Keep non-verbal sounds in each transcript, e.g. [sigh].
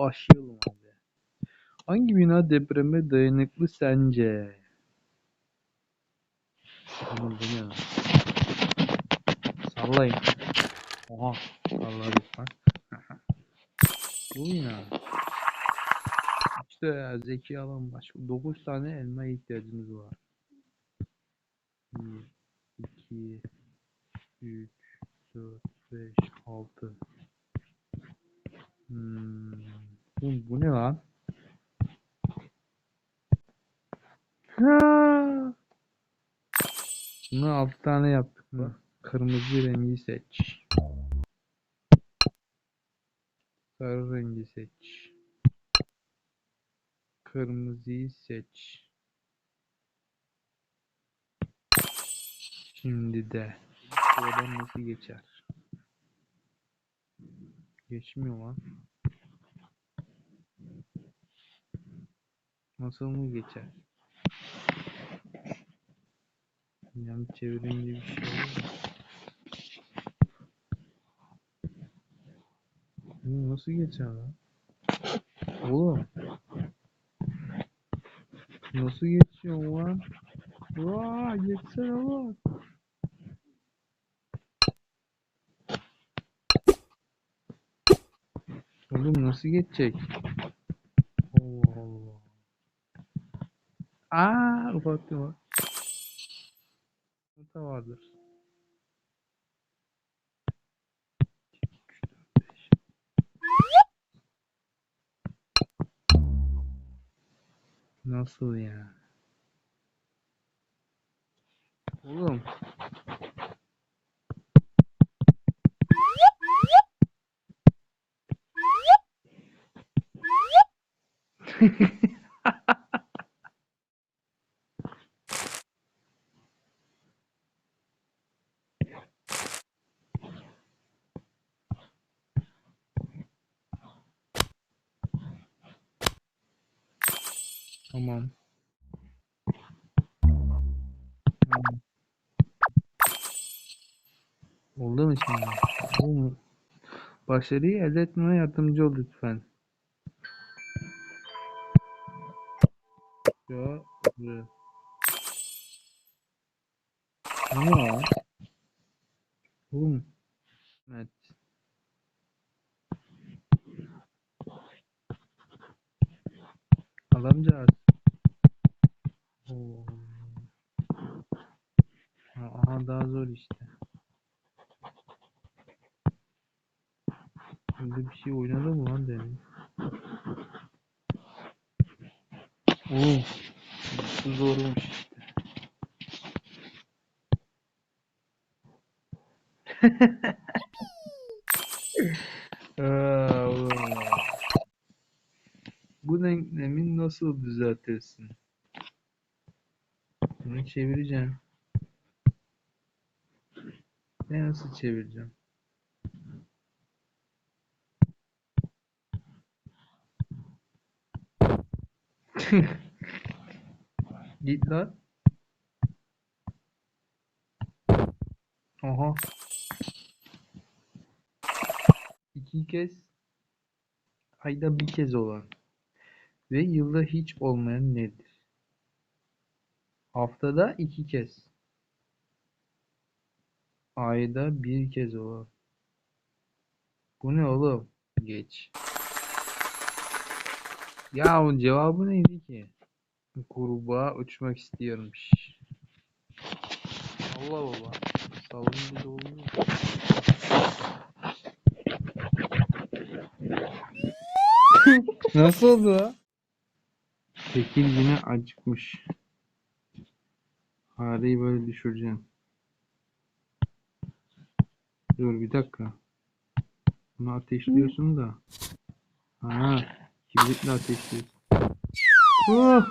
başlayalım abi. Hangi bina depreme dayanıklı sence? Bu ne? lan? Sallayın. Oha. Salladık lan. [laughs] bu bina. İşte zeki alan baş. 9 tane elma ihtiyacımız var. 1, 2, 3, 4, 5, 6. Hmm. Bu, bu ne lan? Ha! Bunu 6 tane yaptık bak. Kırmızı rengi seç. Sarı rengi seç. Kırmızıyı seç. Şimdi de oradan nasıl geçer? Geçmiyor lan. Nasıl mı geçer? Yan çevirince bir şey oluyor. nasıl geçer lan? Oğlum. Nasıl geçiyor lan? Vaa geçsene lan. Oğlum nasıl geçecek? Allah Allah. Aa ufak var. Nota vardır. Nasıl ya? Oğlum. Tamam. [laughs] Tamam. Oldu mu şimdi? Başarıyı elde etmeme yardımcı ol lütfen. Ne ya? Oğlum. Evet. Oo. Ha, Aha daha zor işte. Öyle bir şey oynadı mı lan demin? Oo. Bu zormuş Aa, oğlum ya. Bu denklemi nasıl düzeltirsin? Bunu çevireceğim. Ne nasıl çevireceğim? [laughs] Git lan. Aha. İki kez ayda bir kez olan ve yılda hiç olmayan nedir? Haftada iki kez. Ayda bir kez olan. Bu ne oğlum? Geç. Ya o cevabı neydi ki? Kurbağa uçmak istiyormuş. Allah Allah. Salın bir oluyor. Nasıl oldu la? Tekir yine acıkmış. Fareyi böyle düşüreceğim. Dur bir dakika. Bunu ateşliyorsun da. Ha, kibritle ateşliyorsun. Oh!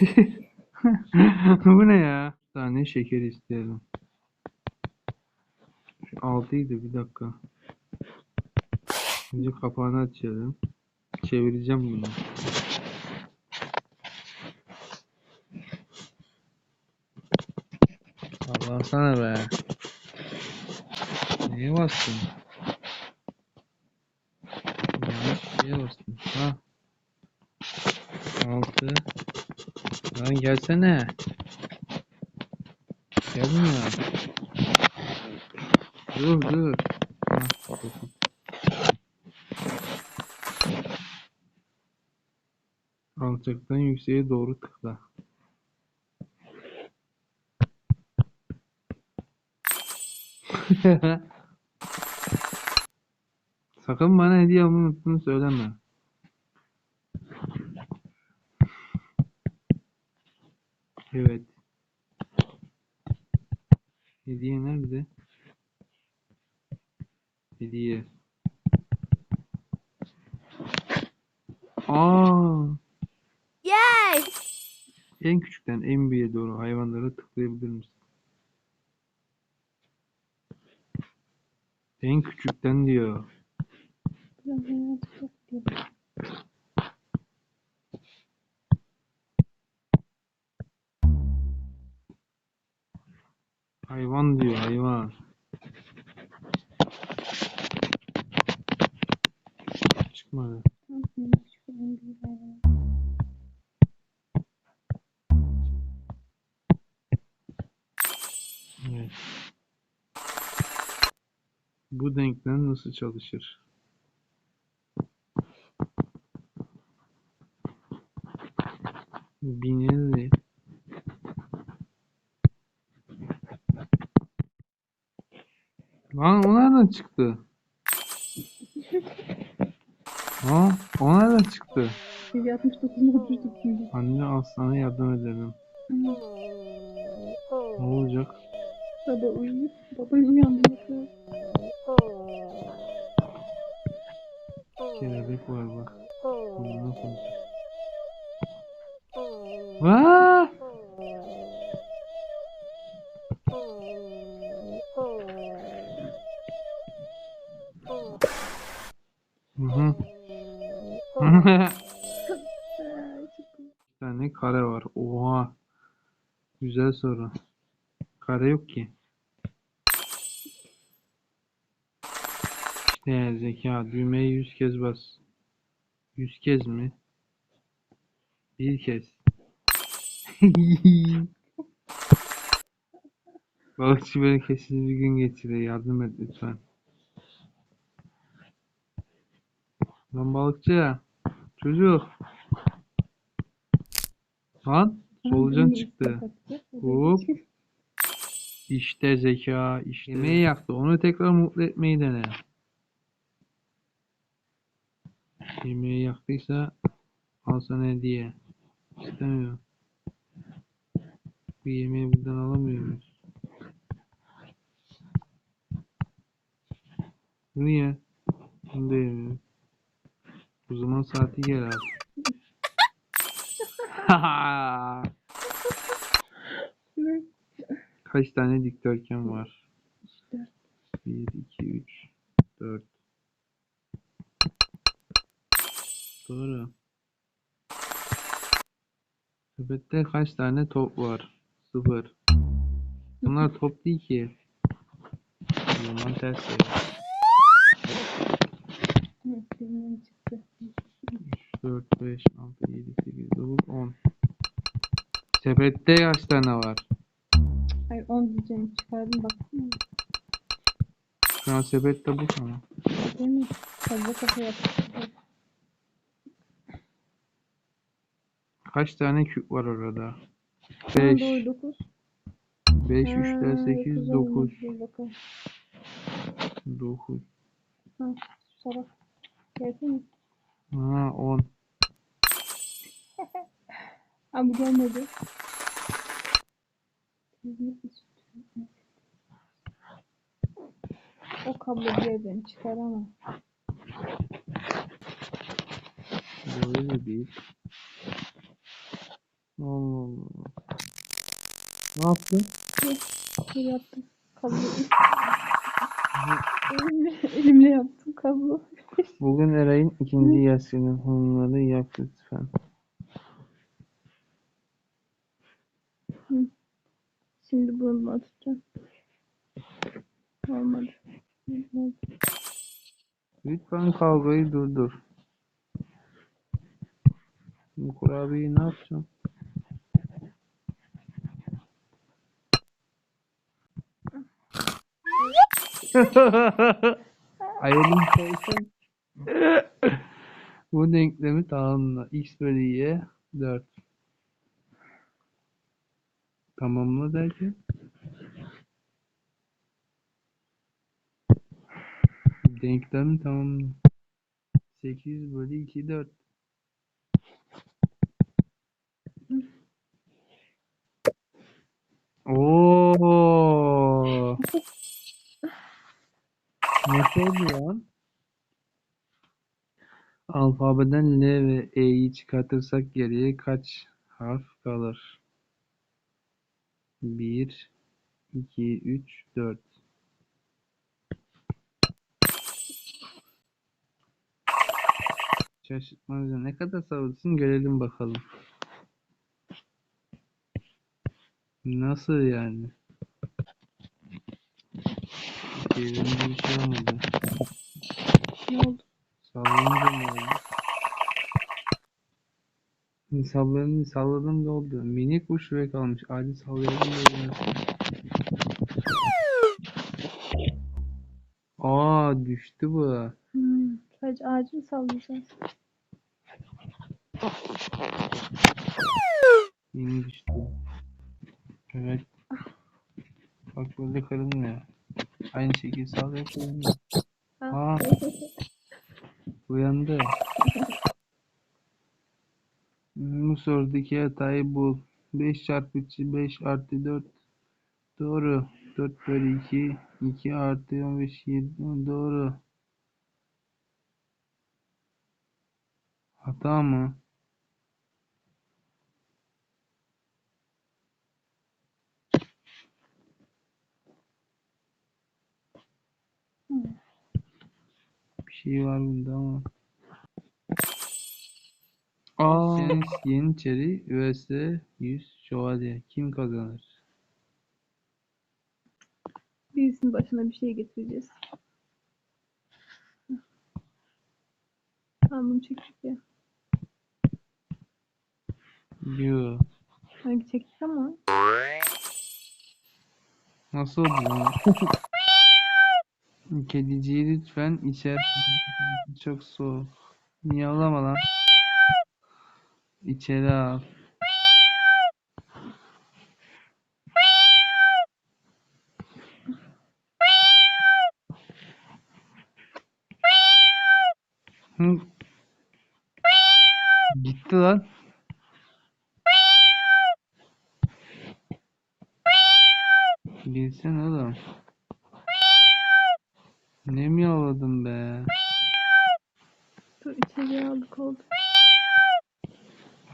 [laughs] Bu ne ya? Bir tane şeker isteyelim. Şu altıydı bir dakika. Önce kapağını açalım. Çevireceğim bunu. Allah sana be. Neye bastın? Şeye bastım. Ha. Altı. Lan gelsene. Gelmiyor. Dur dur. Ha, bakın. Alçaktan yükseğe doğru tıkla. [laughs] Sakın bana hediye almayı unuttuğunu söyleme. Evet. Hediye nerede? Hediye. Aa, Yay! en küçükten en büyüğe doğru hayvanlara tıklayabilir misin? En küçükten diyor. Hayvan diyor hayvan. Çıkmadı. Bu denklem nasıl çalışır? Binelli. Lan o nereden çıktı? Ha, o nereden çıktı? 69 69 Anne aslana yardım edelim. Ne olacak? Baba uyuyor. Babayı uyandırmak lazım. Kelebek var bak. Onunla konuşacak. Vaa! Hı hı. [laughs] Bir tane kare var. Oha. Güzel soru. Kare yok ki. İşte zeka. Düğmeye 100 kez bas. 100 kez mi? Bir kez. [laughs] Balıkçı bereketsiz bir gün geçiriyor. Yardım et lütfen. Lan balıkçı. Çocuk. Lan solucan çıktı. Hop. İşte zeka, işte. Yemeği yaktı. Onu tekrar mutlu etmeyi dene. Yemeği yaktıysa al sana hediye. İstemiyor. Bu yemeği buradan alamıyor muyuz? Niye? Bunu da yemiyor. O zaman saati gel abi. [laughs] [laughs] Kaç tane dikdörtgen var? İşte. 1, 2, 3, 4. Doğru. Sepette kaç tane top var? Sıfır. Bunlar top değil ki. O ters sayı. Evet, benim çıktı. 3, 4, 5, 6, 7, 8, 9, 10. Sepette kaç tane var? 10 diyeceğim. Çıkardım baksana. An sepette bu sana. Değil mi? Fazla kafa yaptı. Kaç tane küp var orada? Tamam 5. doğru 9. 5, 3'te 8, 9. Dur bakalım. 9. Ha, salak. Gelsene. Ha 10. Ha bu gelmedi. O kablo bir yerden çıkaramam. Böyle değil. Allah Allah. Ne yaptın? Bir yaptım. Kablo. elimle, [laughs] elimle yaptım kablo. Bugün Eray'ın ikinci yaşının hanımları yap lütfen. Şimdi bunu atacağım. Olmadı. Lütfen kavgayı durdur. Bu kurabiyeyi ne yapacağım? [laughs] Ayarını koysam. Bu denklemi tamamla. X bölü Y 4. Tamamla derken. Denklemi tamamla. 8 bölü 2 4. Oo. Nasıl lan? Alfabeden L ve E'yi çıkartırsak geriye kaç harf kalır? 1, 2, 3, 4. Şaşırtmacı ne kadar sabırsın görelim bakalım. Nasıl yani? Yerimde bir şey olmadı. Ne oldu? Sallanınca ne oldu? Salladım, salladım da oldu. Minik kuş şuraya kalmış. Hadi sallayalım da oynasın. Aa düştü bu. Hmm, sadece mı sallayacağız? Yeni düştü. Evet. Bak böyle kırılmıyor. Aynı şekilde sallaya kırılmıyor. Aa uyandı. Bu sorudaki hatayı bul. 5 çarpı 5 artı 4 doğru. 4 bölü 2 2 artı 15 7 doğru. Hata mı? Bir şey var bunda ama. Aa, Yeniçeri vs 100 şövalye. Kim kazanır? Birisinin başına bir şey getireceğiz. Tamam bunu çektik ya. Yo. Hangi çektik ama. Nasıl oldu? [laughs] Kediciyi lütfen içer. Çok soğuk. Miyavlama lan. İçeri al. Hı. Gitti lan. Bilsene oğlum. Ne miyavladın be? Dur içeriye aldık oldu.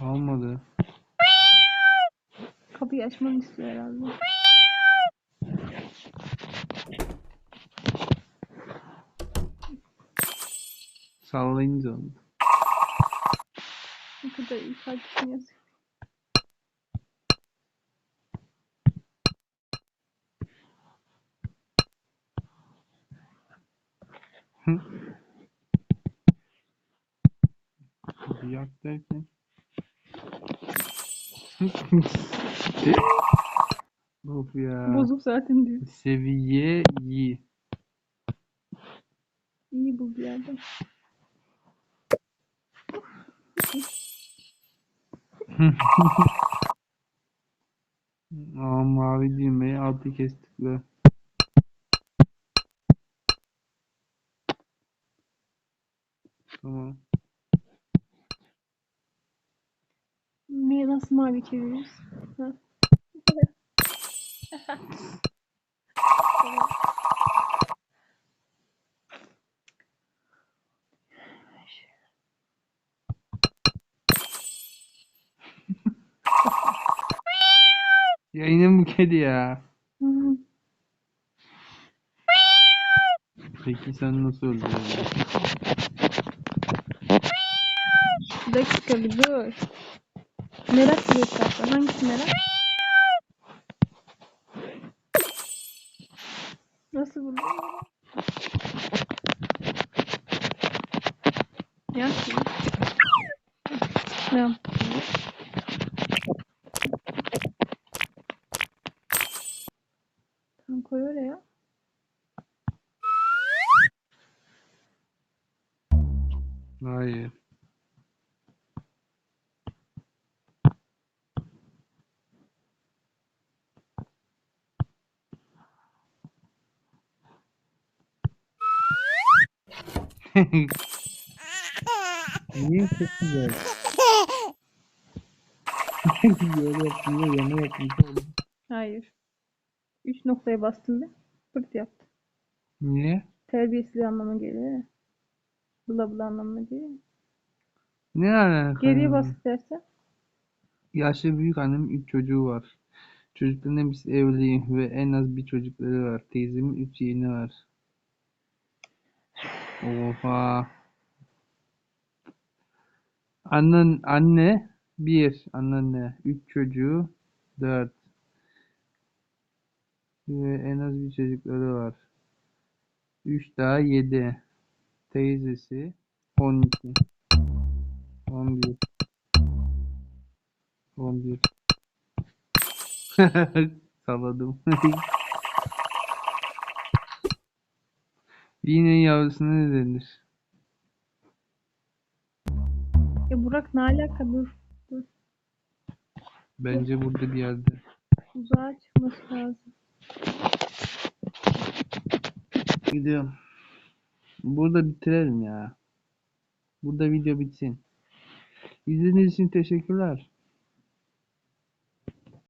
Almadı. Kapıyı açmamı istiyor herhalde. Sallayınca oldu. Ne kadar iyi kalpsin yazıyor. Hı. Yak derken. Of ya. Bozuk zaten diyor. Seviye iyi. İyi bu bir yerden. [laughs] Aa, mavi düğmeye altı kestik be. Tamam. Niye nasıl mavi çeviriyoruz? Ha. Ya yine bu kedi ya. Peki sen nasıl öldürdün? Bir dakika bir dur. Merak bir dakika. Hangisi merak? Nasıl buldun? Ya. Tamam. Tamam Niye çok güzel? Böyle yapıyor, yana yapmış. Hayır. Üç noktaya bastım bir. Pırt yaptı. Niye? Terbiyesiz anlamına geliyor ya. Bula bula anlamına geliyor. Ne alaka? Geriye ya? bas istersen. Yaşlı büyük annemin üç çocuğu var. Çocukların hepsi evli ve en az bir çocukları var. Teyzemin üç yeğeni var. Oha. Annen, anne bir, anneanne üç çocuğu dört. Ve en az bir çocukları var. Üç daha yedi. Teyzesi on iki. On bir. On bir. [laughs] [laughs] Salladım. Yine yavrusuna ne denir? Ya Burak ne alaka dur. Dur. Bence burada bir yerde. Uzağa çıkması lazım. Gidiyorum. Burada bitirelim ya. Burada video bitsin. İzlediğiniz için teşekkürler.